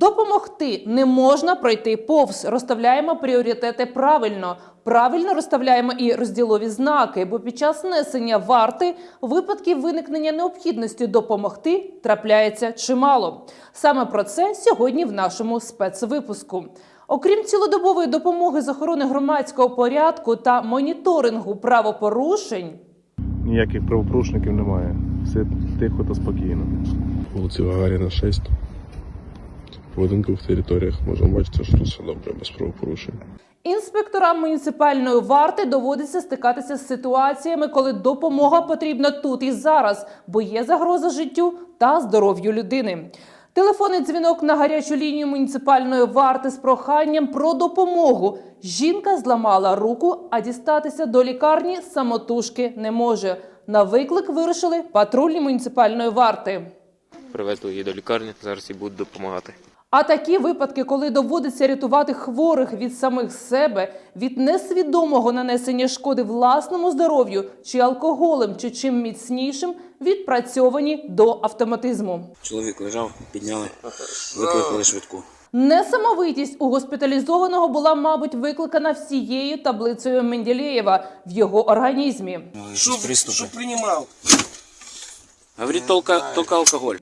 Допомогти не можна пройти повз. Розставляємо пріоритети правильно. Правильно розставляємо і розділові знаки, бо під час несення варти випадків виникнення необхідності допомогти трапляється чимало. Саме про це сьогодні в нашому спецвипуску. Окрім цілодобової допомоги з охорони громадського порядку та моніторингу правопорушень, Ніяких правопорушників немає. Все тихо та спокійно. Вулиці Гагаріна 6. В територіях можемо бачити, що все добре без правопорушень. Інспекторам муніципальної варти доводиться стикатися з ситуаціями, коли допомога потрібна тут і зараз, бо є загроза життю та здоров'ю людини. Телефонний дзвінок на гарячу лінію муніципальної варти з проханням про допомогу. Жінка зламала руку, а дістатися до лікарні самотужки не може. На виклик вирушили патрульні муніципальної варти. Привезли її до лікарні, зараз їй будуть допомагати. А такі випадки, коли доводиться рятувати хворих від самих себе, від несвідомого нанесення шкоди власному здоров'ю, чи алкоголем, чи чим міцнішим, відпрацьовані до автоматизму. Чоловік лежав, підняли, викликали швидку. Несамовитість у госпіталізованого була, мабуть, викликана всією таблицею Менделєєва в його організмі. Що приймав? Говорить, тільки алкоголь.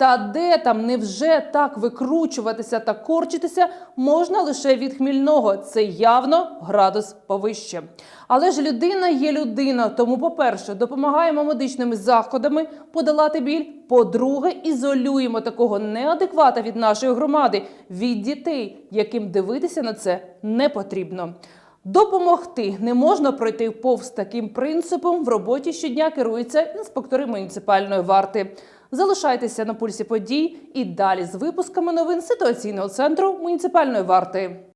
Та де там невже так викручуватися та корчитися можна лише від хмільного? Це явно градус повище. Але ж людина є людина. Тому, по-перше, допомагаємо медичними заходами подолати біль. По-друге, ізолюємо такого неадеквата від нашої громади, від дітей, яким дивитися на це не потрібно. Допомогти не можна пройти повз таким принципом. В роботі щодня керуються інспектори муніципальної варти. Залишайтеся на пульсі подій і далі з випусками новин ситуаційного центру муніципальної варти.